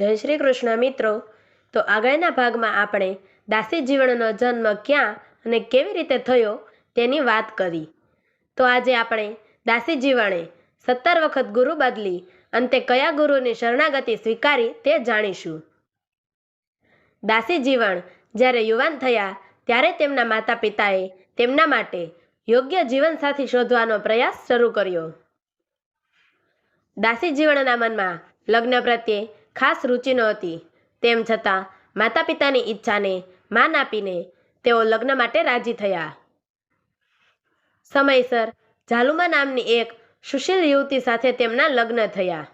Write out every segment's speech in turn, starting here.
જય શ્રી કૃષ્ણ મિત્રો. તો આગળના ભાગમાં આપણે દાસી જીવનનો જન્મ ક્યાં અને કેવી રીતે થયો તેની વાત કરી. તો આજે આપણે દાસી જીવણે સત્તર વખત ગુરુ બદલી અંતે કયા ગુરુની શરણાગતિ સ્વીકારી તે જાણીશું. દાસી જીવન જ્યારે યુવાન થયા ત્યારે તેમના માતા પિતાએ તેમના માટે યોગ્ય જીવનસાથી શોધવાનો પ્રયાસ શરૂ કર્યો. દાસી જીવનના મનમાં લગ્ન પ્રત્યે ખાસ રુચિ નહોતી. તેમ છતાં માતા પિતાની ઈચ્છાને માન આપીને તેઓ લગ્ન માટે રાજી થયા. સમયસર ઝાલુમા નામની એક સુશીલ યુવતી સાથે તેમના લગ્ન થયા.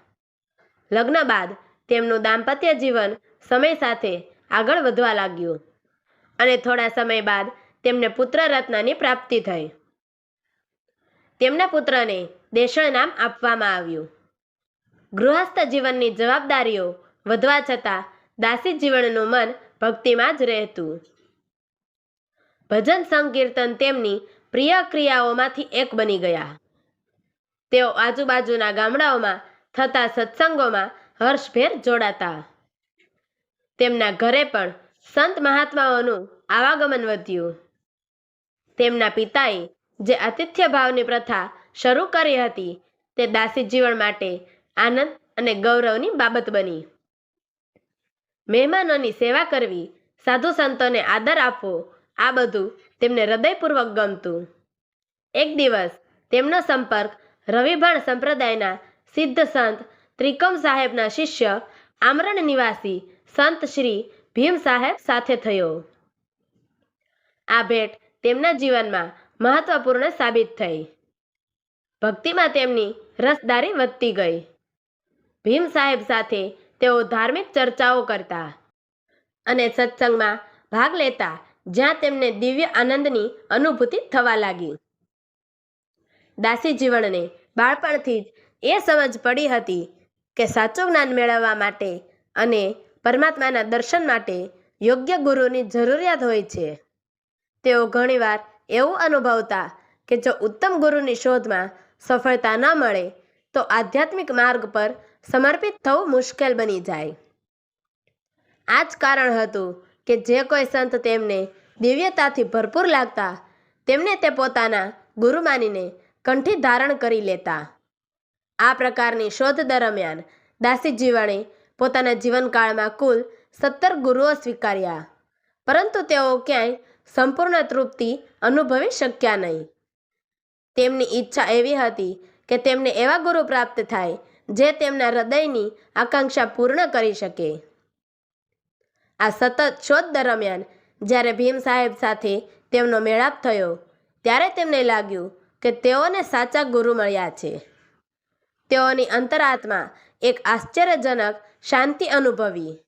લગ્ન બાદ તેમનું દાંપત્ય જીવન સમય સાથે આગળ વધવા લાગ્યું અને થોડા સમય બાદ તેમને પુત્ર રત્નની પ્રાપ્તિ થઈ. તેમના પુત્રને દેશળ નામ આપવામાં આવ્યું. ગૃહસ્થ જીવનની જવાબદારીઓ વધવા છતાં દાસી જીવનનું મન ભક્તિમાં જ રહેતું. ભજન સંકીર્તન તેમની પ્રિય ક્રિયાઓમાંથી એક બની ગયા. તેઓ આજુબાજુના ગામડાઓમાં થતા સત્સંગોમાં હર્ષભેર જોડાતા. તેમના ઘરે પણ સંત મહાત્માઓનું આવાગમન વધ્યું. તેમના પિતાએ જે આતિથ્ય ભાવની પ્રથા શરૂ કરી હતી તે દાસી જીવન માટે આનંદ અને ગૌરવની બાબત બની. મહેમાનોની સેવા કરવી, સાધુ સંતોને આદર આપવો, આ બધું તેમને હૃદયપૂર્વક ગમતું. એક દિવસ તેમનો સંપર્ક રવિભાણ સંપ્રદાયના સિદ્ધ સંત ત્રિકમ સાહેબના શિષ્ય, આમરણ નિવાસી સંત શ્રી ભીમ સાહેબ સાથે થયો. આ ભેટ તેમના જીવનમાં મહત્વપૂર્ણ સાબિત થઈ. ભક્તિમાં તેમની રસદારી વધતી ગઈ. ભીમ સાહેબ સાથે તેઓ ધાર્મિક ચર્ચાઓ કરતા અને સત્સંગમાં ભાગ લેતા જ્યાં તેમને દિવ્ય આનંદની અનુભૂતિ થવા લાગી. દાસી જીવનને બાળપણથી જ એ સમજ પડી હતી કે સાચું જ્ઞાન મેળવવા માટે અને પરમાત્માના દર્શન માટે યોગ્ય ગુરુની જરૂરિયાત હોય છે. તેઓ ઘણીવાર એવું અનુભવતા કે જો ઉત્તમ ગુરુની શોધમાં સફળતા ન મળે તો આધ્યાત્મિક માર્ગ પર સમર્પિત થવું મુશ્કેલ બની જાય. આ જ કારણ હતું કે જે કોઈ સંત તેમને દિવ્યતાથી ભરપૂર લાગતા, તેમને તે પોતાના ગુરુ માનીને કંઠી ધારણ કરી લેતા. આ પ્રકારની શોધ દરમિયાન દાસી જીવણે પોતાના જીવનકાળમાં કુલ સત્તર ગુરુઓ સ્વીકાર્યા, પરંતુ તેઓ ક્યાંય સંપૂર્ણ તૃપ્તિ અનુભવી શક્યા નહીં. તેમની ઈચ્છા એવી હતી કે તેમને એવા ગુરુ પ્રાપ્ત થાય જે તેમના હૃદયની આકાંક્ષા પૂર્ણ કરી શકે. આ સતત શોધ દરમિયાન જ્યારે ભીમ સાહેબ સાથે તેમનો મેળાપ થયો, ત્યારે તેમને લાગ્યું કે તેઓને સાચા ગુરુ મળ્યા છે. તેઓની અંતરાત્મા એક આશ્ચર્યજનક શાંતિ અનુભવી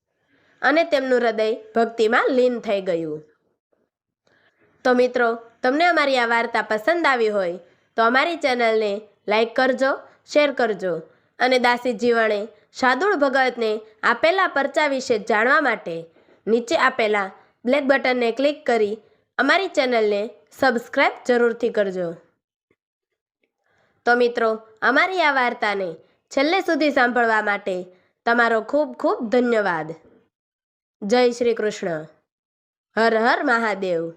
અને તેમનું હૃદય ભક્તિમાં લીન થઈ ગયું. તો મિત્રો, તમને અમારી આ વાર્તા પસંદ આવી હોય તો અમારી ચેનલને લાઈક કરજો, શેર કરજો અને દાસી જીવણે શાદુળ ભગતને આપેલા પરચા વિશે જાણવા માટે નીચે આપેલા બ્લેક બટનને ક્લિક કરી અમારી ચેનલને સબસ્ક્રાઈબ જરૂરથી કરજો. તો મિત્રો, અમારી આ વાર્તાને છેલ્લે સુધી સાંભળવા માટે તમારો ખૂબ ખૂબ ધન્યવાદ. જય શ્રી કૃષ્ણ. હર હર મહાદેવ.